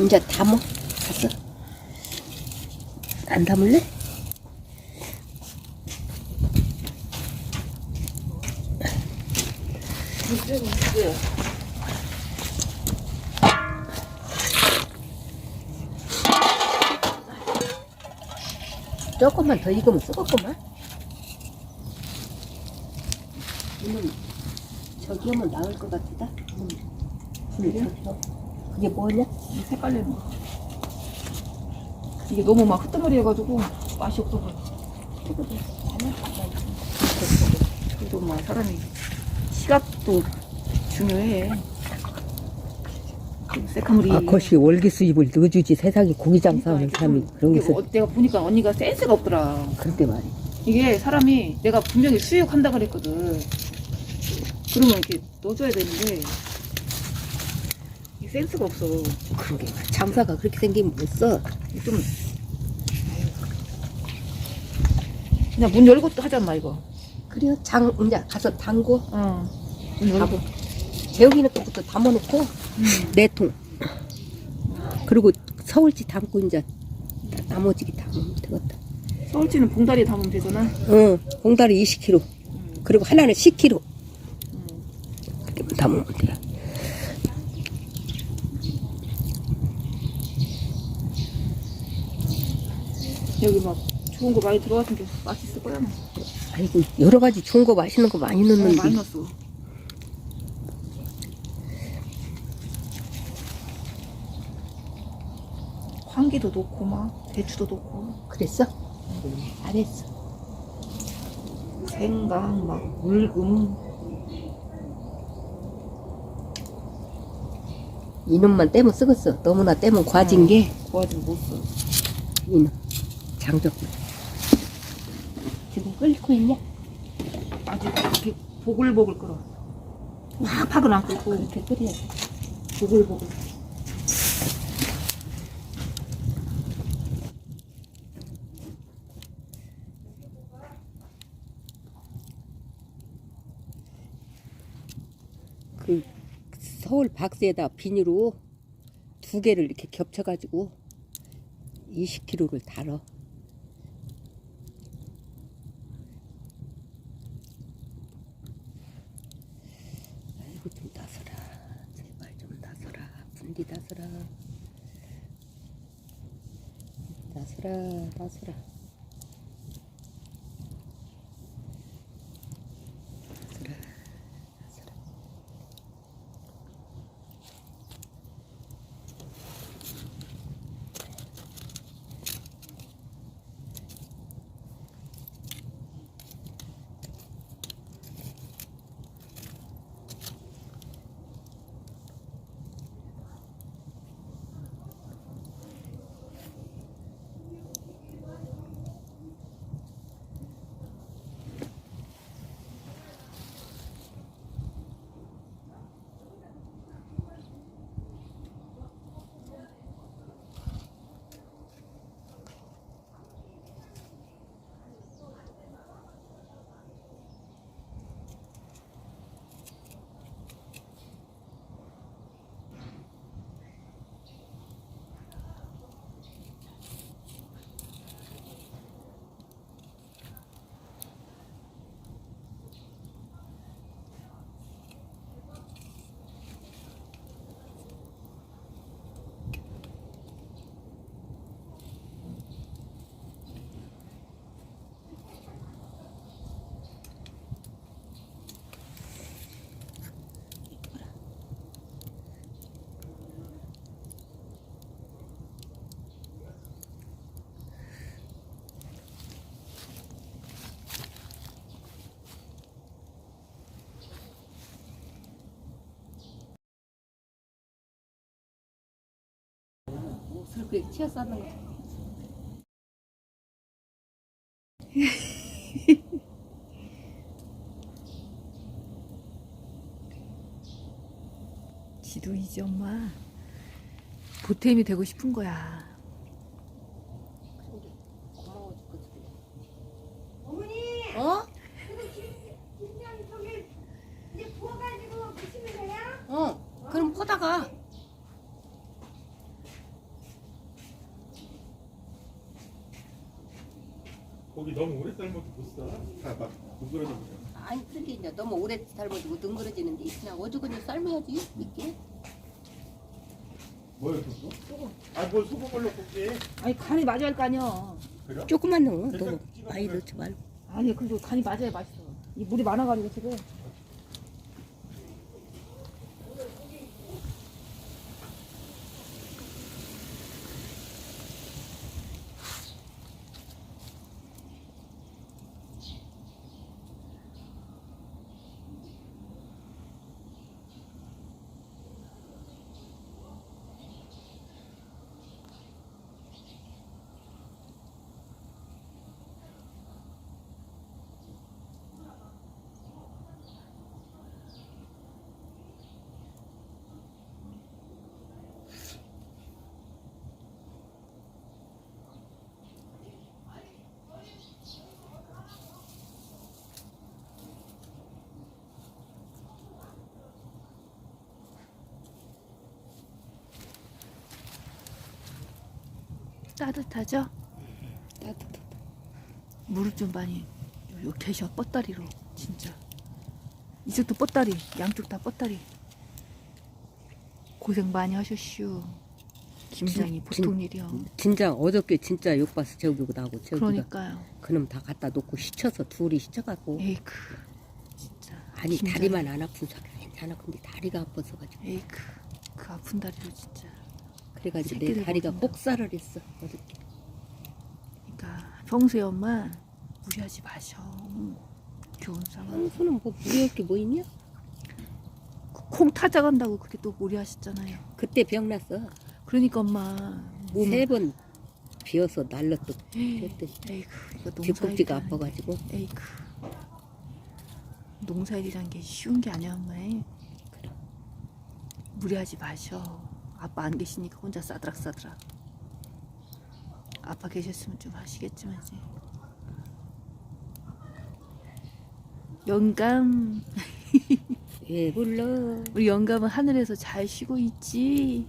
이제 담어. 갔어. 안 담을래? 조금만 더 익으면 썩었구만. 이는 저기 하면 나을 것 같다. 음. 불 그게 뭐냐? 이 색깔 내는 거. 이게 너무 막 흐트머리 해가지고 맛이 없어서. 그래도 막 사람이 시각도 중요해. 그 새카물이. 아, 것이 월기 수 입을 넣어주지 세상에 고기 장사하는 사람이 그런 게 이게 있어. 어, 내가 보니까 언니가 센스가 없더라. 그런데 말이. 이게 사람이 내가 분명히 수육한다 그랬거든. 그러면 이렇게 넣어줘야 되는데 이게 센스가 없어. 그러게 말. 장사가 그렇게 생기면 못 써. 좀 그냥 문 열고 또 하잖아 이거. 그래요. 장 이제 가서 담고 어. 문 열고. 재욱이는 것부터 담아놓고 음. 네 통. 그리고 서울지 담고 이제 나머지 담으면 되겠다. 서울치는 봉다리에 담으면 되잖아. 응. 봉다리 20kg. 음. 그리고 하나는 10kg. 음. 그렇게 담으면 돼. 여기 막 좋은 거 많이 들어갔으면 좀 맛있을 거야. 뭐. 아이고 여러 가지 좋은 거 맛있는 거 많이 어, 많이 넣는데 넣었어. 황기도 넣고 막 대추도 넣고 그랬어? 잘했어. 생강 막 물금 이놈만 떼면 쓰겠어. 너무나 떼면 과진 게 도와주면 못 써. 이놈 장적. 지금 끓고 있냐? 아직 이렇게 보글보글 끓어. 팍팍은 안 끓고 그렇게 끓여야 돼. 보글보글. 그 서울 박스에다 비닐로 두 개를 이렇게 겹쳐가지고 20kg를 달어. 아이고 좀 나서라. 제발 좀 나서라. 나서라 나서라. 나서라 그렇게 치어 싸는 거. 지도이지 엄마. 보탬이 되고 싶은 거야. 고마워 죽겠어. 어머니, 어? 그냥 저기 이제 부어가지고 드시면 돼요? 어. 그럼 포다가 여기 너무 오래 삶아도 못 사. 다막 누그러져 버려. 아니 그게 이제 너무 오래 삶아지고 능그러지는데 그냥 어죽은지 삶아야지 있게. 뭐야 그거? 소금. 아뭘 소금을 넣고 그게? 아니 간이 맞아야 할 거 아니야. 그래? 조금만 넣어. 너무 많이. 넣지 말고. 아니 그래도 간이 맞아야 맛있어. 이 물이 많아가지고 지금. 따뜻하죠? 따뜻하다. 무릎 좀 많이 요 계셔 뻗다리로 진짜. 이쪽도 뻗다리 양쪽 다 뻗다리. 고생 많이 하셨슈. 김장이 진- 보통 일이야 진짜 어저께 진짜 욕봐서 저기 나고 저기가. 그러니까요. 그놈 다 갖다 놓고 시쳐서 둘이 시쳐갖고. 에이크 진짜. 아니 김장이- 다리만 안 아픈 사람 괜찮아. 근데 다리가 아파서 가지고. 에이크 그 아픈 다리로 진짜 그래가지고 내 새끼들 다리가 먹는다. 혹사를 했어 어저께. 그러니까 평소에 엄마 무리하지 마셔. 좋은 상황. 황수는 뭐 무리할 게 뭐 있냐? 콩 타자간다고 그렇게 또 무리하셨잖아요. 그때 병났어. 그러니까 엄마 몸 세 번 비어서 날렸도 그랬더니 이거 뒷꼭지가 아파가지고. 에이크 농사일이란 게 쉬운 게 아니야 엄마 그래. 무리하지 마셔 아빠 안 계시니까 혼자 싸드락싸드락. 아빠 계셨으면 좀 하시겠지만 이제. 영감. 왜 불러? 우리 영감은 하늘에서 잘 쉬고 있지.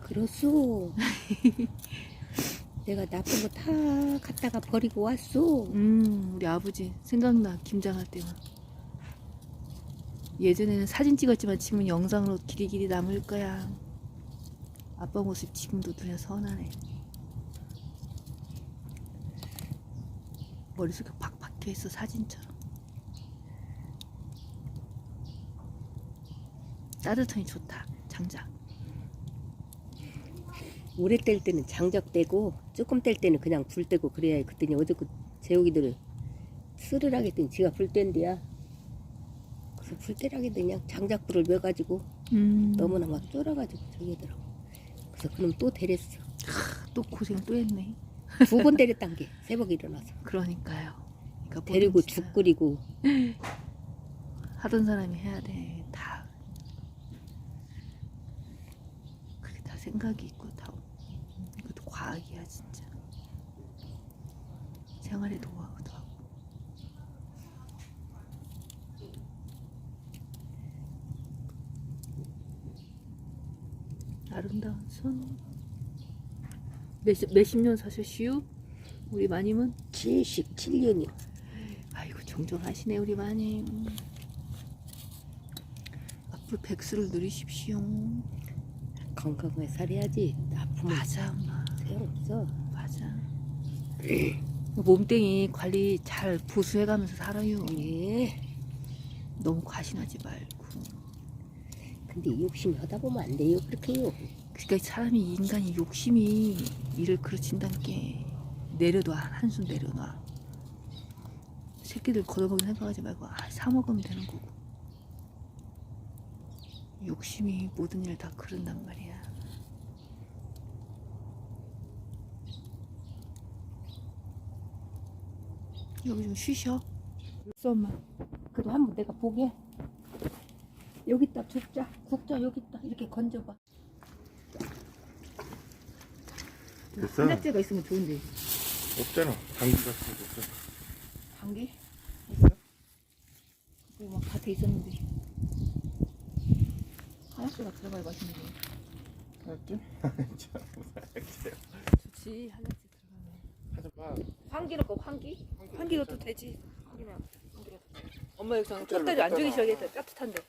그렇소. 내가 나쁜 거 다 갖다가 버리고 왔소. 음 우리 아버지 생각나 김장할 때만. 예전에는 사진 찍었지만 지금은 영상으로 길이길이 남을 거야 아빠 모습 지금도 눈에 선하네. 머릿속에 팍 박혀있어 사진처럼. 따뜻하니 좋다 장작. 오래 뗄 때는 장작 떼고 조금 뗄 때는 그냥 불 떼고 그래야 해. 그랬더니 어제 그 재욱이들은 쓰르라게 했더니 지가 불 뗀대야. 그래서 불 떼라게 했더니 그냥 장작불을 매가지고 음, 너무나 막 쫄아가지고 저기 하더라고 그래서 그럼 또 데렸어 또 고생 또 했네 두 번 데렸단 게 새벽에 일어나서 그러니까요 그러니까 데리고 죽 끓이고 하던 사람이 해야 돼. 다. 그게 다 생각이 있고 다. 이것도 과학이야 진짜. 생활의 노하우도 하고. 아름다운 손. 몇십, 몇십 년 사셨시오? 우리 마님은? 77년이요. 아이고 정정하시네 우리 마님. 앞으로 백수를 누리십시오. 건강하게 살아야지. 아프면 맞아 엄마. 소용없어. 맞아. 몸뚱이 관리 잘 보수해가면서 살아요 예 너무 과신하지 말고. 근데 욕심이 하다 보면 안 돼요. 그렇게요 그러니까 사람이 인간이 욕심이 일을 그르친다는 게 내려놔 한숨 내려놔. 새끼들 걷어먹는 생각하지 말고 아, 사 먹으면 되는 거고. 욕심이 모든 일을 다 그른단 말이야. 여기 좀 쉬셔. 있어 엄마. 그래도 한번 내가 보게. 여기 있다 죽자. 국자 여기 있다. 이렇게 건져봐 됐어. 한약재가 있으면 좋은데 없잖아. 당근 같은 거 없잖아. 단계? 있어? 그거 막 밭에 있었는데 하얗게가 들어가야 맛있는 거 하얗게? 참, 무슨 하얗게. 좋지 하얗게 들어가면 하지 마. 환기 넣고 환기? 환기 환기 넣어도 되지. 환기는 환기 넣어도 돼. 엄마 여기서 쫓다리 안 주기 시작했어. 따뜻한데.